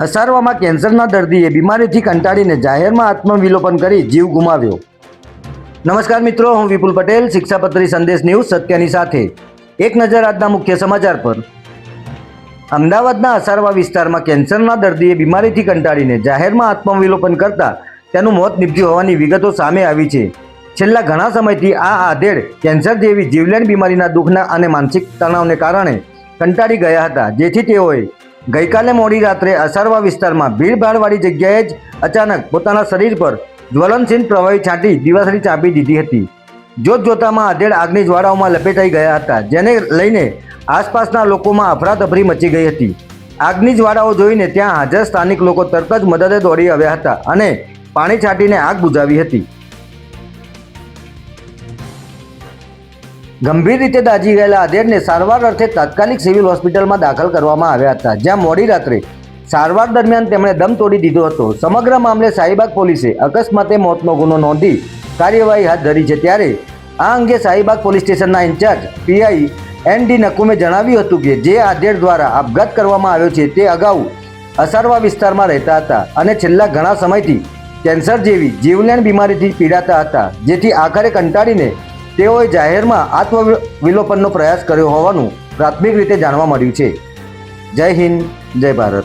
અસારવામાં કેન્સરના દર્દીએ બીમારીથી કંટાળીને જાહેરમાં આત્મવિલોપન કરી જીવ ગુમાવ્યો. નમસ્કાર મિત્રો, હું વિપુલ પટેલ, શિક્ષાપત્રી સંદેશ ન્યૂઝ સત્યની સાથે. એક નજર આજના મુખ્ય સમાચાર પર. અમદાવાદના અસારવા વિસ્તારમાં કેન્સરના દર્દીએ બીમારીથી કંટાળીને જાહેરમાં આત્મવિલોપન કરતા તેનું મોત નીપજ્યું હોવાની વિગતો સામે આવી છે. છેલ્લા ઘણા સમયથી આ આધેડ કેન્સર જેવી જીવલેણ બીમારીના દુઃખના અને માનસિક તણાવને કારણે કંટાળી ગયા હતા, જેથી તેઓએ ગઈકાલે મોડી રાત્રે અસારવા વિસ્તારમાં ભીડભાડવાળી જગ્યાએ જ અચાનક પોતાના શરીર પર જ્વલનશીલ પ્રવાહી છાંટી દિવાસળી ચાંપી દીધી હતી. જોત જોતામાં આધેડ આગની જ્વાળાઓમાં લપેટાઈ ગયા હતા, જેને લઈને આસપાસના લોકોમાં અફરાતફરી મચી ગઈ હતી. આગની જ્વાળાઓ જોઈને ત્યાં હાજર સ્થાનિક લોકો તરત જ મદદે દોડી આવ્યા હતા અને પાણી છાંટીને આગ બુઝાવી હતી. ગંભીર રીતે દાઝી ગયેલા આધેડને સારવાર અર્થે તાત્કાલિક સિવિલ હોસ્પિટલમાં દાખલ કરવામાં આવ્યા હતા, જ્યાં મોડી રાત્રે સારવાર દરમિયાન તેમણે દમ તોડી દીધો હતો. સમગ્ર મામલે શાહીબાગ પોલીસે અકસ્માતે મોતનો ગુનો નોંધી કાર્યવાહી હાથ ધરી છે. ત્યારે આ અંગે શાહીબાગ પોલીસ સ્ટેશનના ઇન્ચાર્જ પીઆઈ એન ડી નકુમે જણાવ્યું હતું કે જે આધેડ દ્વારા આપઘાત કરવામાં આવ્યો છે તે અગાઉ અસારવા વિસ્તારમાં રહેતા હતા અને છેલ્લા ઘણા સમયથી કેન્સર જેવી જીવલેણ બીમારીથી પીડાતા હતા, જેથી આખરે કંટાળીને તેઓએ જાહેરમાં આત્મવિલોપનનો પ્રયાસ કર્યો હોવાનું પ્રાથમિક રીતે જાણવા મળ્યું છે. જય હિન્દ, જય ભારત.